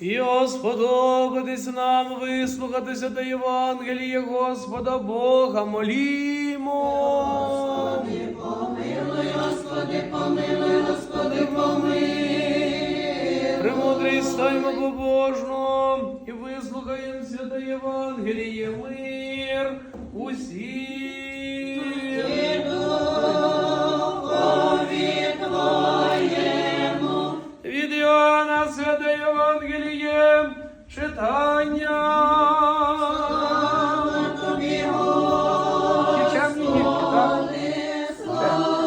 І Господи, нам вислухатися до Євангелія Господа Бога молімо. Помилуй, Господи, помилуй, Господи, помилуй. Премудрий стаймо побожно і вислухаємося до Євангелія мир усім. Від Іоанна святе Євангеліє читання. Тобі, Господи, слава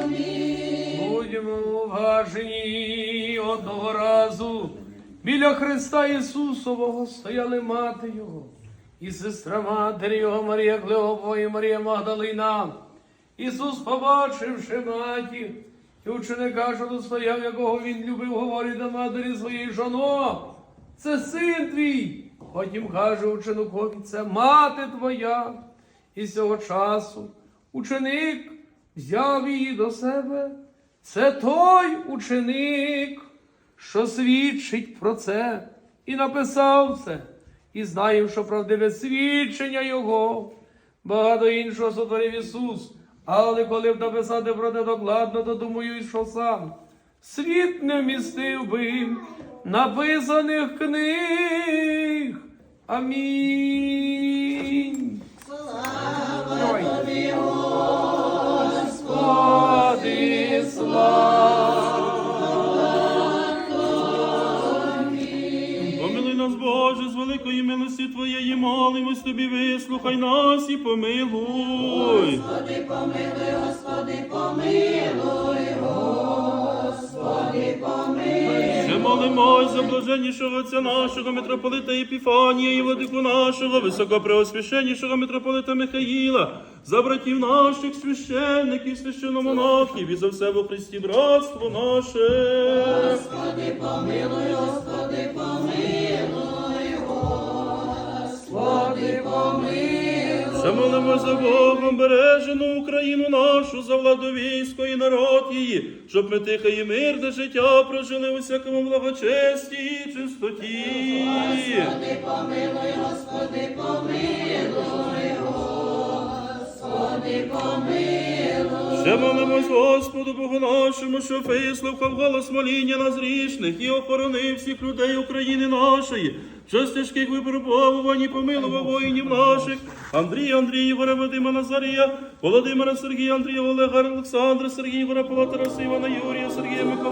Тобі. Уважні одного разу. Біля Христа Ісусового стояли мати Його, і сестра матері Його Марія Клеопова і Марія Магдалина. Ісус, побачивши матір, і ученика, що тут стояв, якого він любив, говорить до матері своєї жоно, це син твій. Потім каже ученикові, це мати твоя. І з цього часу ученик взяв її до себе. Це той ученик, що свідчить про це, і написав це, і знаємо, що правдиве свідчення Його. Багато іншого сотворив Ісус. Але коли б написати про те докладно, то думаю, що сам світ не вмістив би написаних книг. Амінь. Нас, Боже, з великої милості Твоєї молимось Тобі, вислухай нас і помилуй. Господи, помилуй, Господи, помилуй, Господи, помилуй. Ще молимось за блаженнішого отця нашого митрополита Епіфанія і владику нашого, високопреосвященнішого митрополита Михаїла, за братів наших священників, священомонахів і за все во Христі братство наше. Господи, помилуй, Господи, помилуй, Господи, помилуй. Ще молимо за Богом бережену Україну нашу, за владу військо і народ її, щоб ми тихе і мирне життя прожили у всякому благочесті і чистоті. Господи, помилуй, Господи, помилуй. Ще молимось Господу Богу нашому, що вислухав голос моління нас грішних і охоронив всіх людей України нашої, що з тяжких випробовувань і помилував воїнів наших, Андрія, Андрієва, Вадима Назарія, Володимира Сергія, Андрія, Олега, Олександра, Сергія, Павла Тараса, Івана Юрія, Сергія Микола.